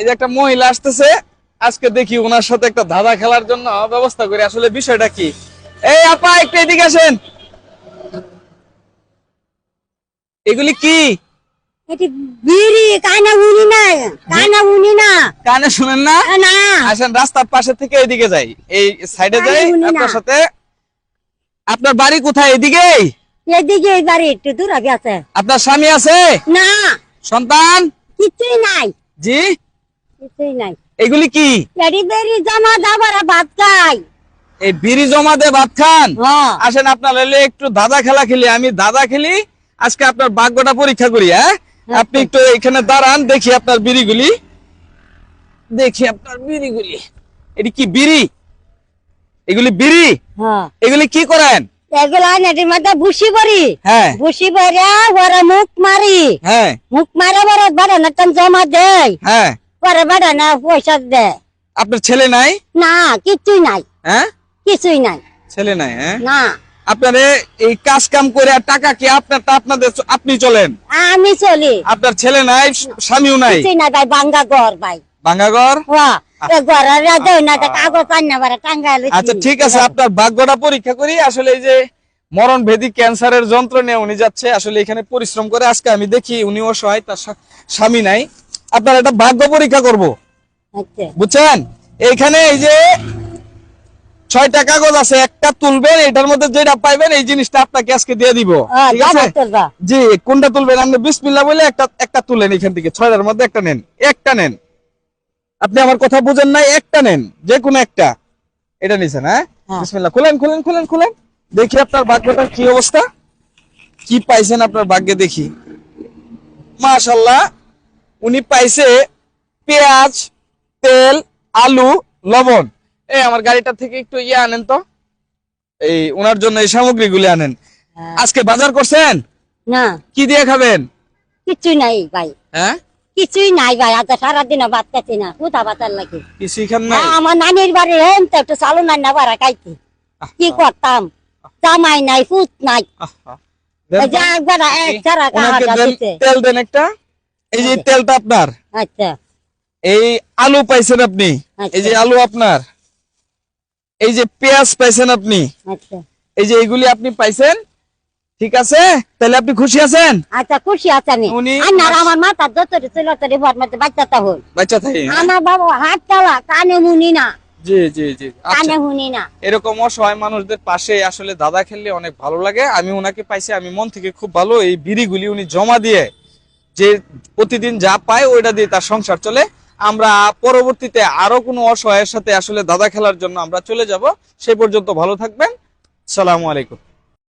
এই যে একটা মহিলা আসতেছে আজকে দেখি ওনার সাথে একটা ধাঁধা খেলার জন্য ব্যবস্থা করি। আসলে বিষয়টা কি? এই আপা একটু এদিকে আসেন। এগুলি কি? এটি বিড়ি কানা উনি না কানা উনি না। কানে শুনেন না? না আসেন রাস্তার পাশে থেকে এদিকে যাই। এই সাইডে যাই আপনার সাথে। আপনার বাড়ি কোথায়? এদিকে? বাড়ি একটু দূর আগে আছে। আপনার স্বামী আছে? না। সন্তান? কিছুই নাই। জি? কিছুই নাই। এগুলি কি? বেরি জমা দাবার ভাত খাই। এই বিড়ি জমা দিয়ে ভাত খান। হ্যাঁ। আসেন আপনার এলে একটু দাদা খেলা খেলি আমি দাদা খেলি আজকে আপনার ভাগ্যটা পরীক্ষা করি হ্যাঁ? আপনি একটু এখানে দাঁড়ান দেখি আপনার বিড়িগুলি। দেখি আপনার বিড়িগুলি। এটি কি বিড়ি? এগুলি বিড়ি? হ্যাঁ। এগুলি কি করেন? এগুলা নেটির মধ্যে ভুসি করি। হ্যাঁ। ভুসি ভরে ওরা মুখ মারি। হ্যাঁ। মুখ মারে বড় বড় জমা দেয়। হ্যাঁ। পরে না পয়সা দেয় আপনার ছেলে নাই? না কিছুই নাই। হ্যাঁ? কিছুই নাই। ছেলে নাই হ্যাঁ? না। আপনার এই কাজ কাম করে আর টাকা কি আপনারটা আপনাদের আপনি চলেন? আমি চলি। আপনার ছেলে নাই স্বামীও নাই? কিছুই নাই ভাই বাঙ্গা ঘর ভাই। হ্যাঁ তা না বারে টাঙ্গাইলে আচ্ছা ঠিক আছে আপনার ভাগ্যটা পরীক্ষা করি। আসলে এই যে মরণ ভেদি ক্যান্সারের যন্ত্র নিয়ে উনি যাচ্ছে আসলে এখানে পরিশ্রম করে। আজকে আমি দেখি উনি অসহায় তার স্বামী নাই। আপনার একটা ভাগ্য পরীক্ষা করব। আচ্ছা। বুঝছেন? এইখানে এই যে ছয়টা কাগজ আছে একটা তুলবেন এটার মধ্যে যেটা পাইবেন এই জিনিসটা আপনাকে আজকে দিয়ে দিব। ঠিক আছে? জি কোনটা তুলবেন? আপনি বিসমিল্লাহ বলে একটা একটা তুলেন এখান থেকে। ছয়টার মধ্যে একটা নেন একটা নেন। আপনি আমার কথা বুঝেন নাই একটা নেন যে কোনো একটা। এটা নিছেন হ্যাঁ? হ্যাঁ। বিসমিল্লাহ। খুলেন খুলেন খুলেন খুলেন। দেখি আপনার ভাগ্যটার কি অবস্থা। কি পাইছেন আপনার ভাগ্যে দেখি। মাশাল্লাহ। উনি পাইছে পেঁয়াজ তেল আলু লবণ। এই আমার গাড়িটা থেকে একটু ইয়ে আনেন তো। এই ওনার জন্য এই সামগ্রীগুলি আনেন। হ্যাঁ। আজকে বাজার করছেন? না। কি দিয়ে খাবেন? কিছুই নাই ভাই। হ্যাঁ? কিছুই নাই ভাই। আজ সারাদিন ভাত খাচ্ছি না। কোথা বাতার লাগে। কিছুই খান নাই? আমার নানির বাড়ি হেন তো একটু চালু নাই না বাড়া খাইছি। কি করতাম? জামাই নাই ফুট নাই। যে একবার এক ওনাকে কাহাটা তেল দেন একটা। এই যে তেলটা আপনার? আচ্ছা। এই আলু পাইছেন আপনি? আচ্ছা। এই যে আলু আপনার? এই যে পেঁয়াজ পাইছেন আপনি? আচ্ছা। এই যে এইগুলি আপনি পাইছেন? ঠিক আছে? তাহলে আপনি খুশি আছেন? আচ্ছা খুশি আছে আমি। উনি- আর আমার মাথা যত ছিল তরি ভর মধ্যে বাচ্চাটা হল বাচ্চা থাকে? আমার বাবা হাত চালা কানে মুনি না। জি জি জি। আচ্ছা। কানে মুনি না। এরকম অসহায় মানুষদের পাশে আসলে দাদা খেললে অনেক ভালো লাগে। আমি ওনাকে পাইছি আমি মন থেকে খুব ভালো এই বিড়িগুলি উনি জমা দিয়ে যে প্রতিদিন যা পায় ওইটা দিয়ে তার সংসার চলে। আমরা পরবর্তীতে আরও কোনো অসহায়ের সাথে আসলে দাদা খেলার জন্য আমরা চলে যাব। সেই পর্যন্ত ভালো থাকবেন। সালামু আলাইকুম।